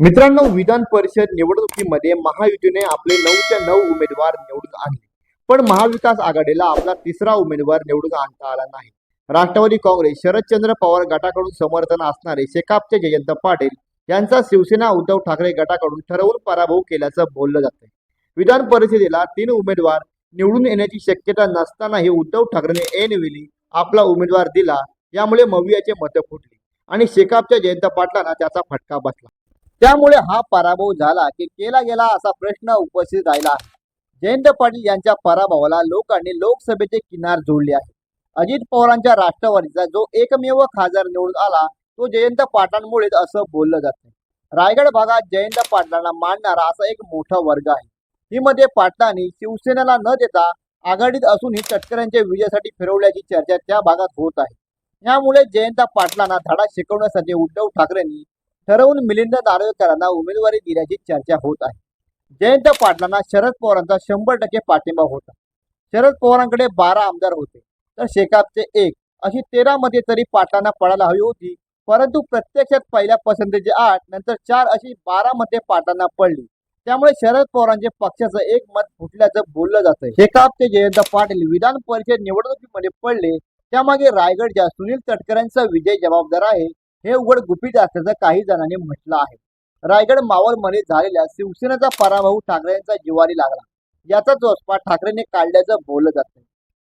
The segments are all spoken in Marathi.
मित्रांनो विधान परिषद निवडणुकीमध्ये महायुतीने आपले नऊच्या नऊ उमेदवार निवडून आणले. पण महाविकास आघाडीला आपला तिसरा उमेदवार निवडून आणता आला नाही. राष्ट्रवादी काँग्रेस शरदचंद्र पवार गटाकडून समर्थन असणारे शेकापचे जयंत पाटील यांचा शिवसेना उद्धव ठाकरे गटाकडून ठरवून पराभव केल्याचं बोललं जातं विधान परिषदेला तीन उमेदवार निवडून येण्याची शक्यता नसतानाही उद्धव ठाकरेने विली आपला उमेदवार दिला यामुळे मवियाचे मतं फुटली आणि शेकापच्या जयंत पाटलांना त्याचा फटका बसला. त्यामुळे हा पराभव झाला की केला गेला असा प्रश्न उपस्थित राहिला आहे. जयंत पाटील यांच्या पराभवाला लोकांनी लोकसभेचे किनार जोडले आहे. अजित पवारांच्या राष्ट्रवादीचा जो एकमेव खासदार निवडून आला तो जयंत पाटलांमुळेच असं बोललं जातं रायगड भागात जयंत पाटलांना मानणारा असा एक मोठा वर्ग आहे. ही मध्ये पाटलांनी शिवसेनेला न देता आघाडीत असूनही तटकऱ्यांच्या विजयासाठी फिरवल्याची चर्चा त्या भागात होत आहे. यामुळे जयंत पाटलांना धडा शिकवण्यासाठी उद्धव ठाकरेंनी ठरवून मिलिंद नार्वेकरांना उमेदवारी दिल्याची चर्चा होत आहे. जयंत पाटलांना शरद पवारांचा शंभर टक्के पाठिंबा होता. शरद पवारांकडे बारा आमदार होते. तर शेकापचे एक अशी तेरा मध्ये तरी पाटलांना पडायला हवी होती. परंतु प्रत्यक्षात पहिल्या पसंतीचे आठ नंतर चार अशी बारा मध्ये पाटलांना पडली. त्यामुळे शरद पवारांचे पक्षाचं एक मत फुटल्याचं बोललं जातं शेकापचे जयंत पाटील विधान परिषद निवडणुकीमध्ये पडले. त्यामागे रायगडच्या सुनील तटकरांचा विजय जबाबदार आहे. हे उघड गुपित असल्याचं काही जणांनी म्हटलं आहे. रायगड मावळमध्ये झालेल्या शिवसेनेचा पराभव ठाकरेंचा जिवारी लागला. याचा चोसपा ठाकरेंनी काढल्याचं बोललं जातं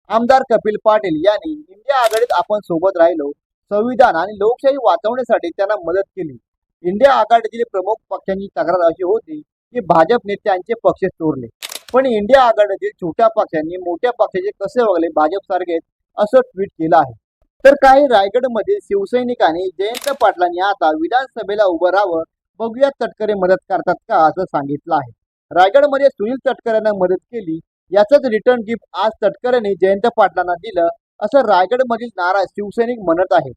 आमदार कपिल पाटील यांनी इंडिया आघाडीत आपण सोबत राहिलो संविधान आणि लोकशाही वाचवण्यासाठी त्यांना मदत केली. इंडिया आघाडीतील प्रमुख पक्षांची तक्रार अशी होती की भाजपने त्यांचे पक्ष चोरले. पण इंडिया आघाडीतील छोट्या पक्षांनी मोठ्या पक्षाचे कसे वागले भाजप सारखेच असं ट्विट केलं आहे. तर काही रायगडमध्ये शिवसैनिकांनी जयंत पाटलांनी आता विधानसभेला उभं राहावं बघूया तटकरे मदत करतात का असं सांगितलं आहे. रायगडमध्ये सुनील तटकरेंना मदत केली याचंच रिटर्न गिफ्ट आज तटकरेने जयंत पाटलांना दिलं असं रायगडमधील नाराज शिवसैनिक म्हणत आहेत.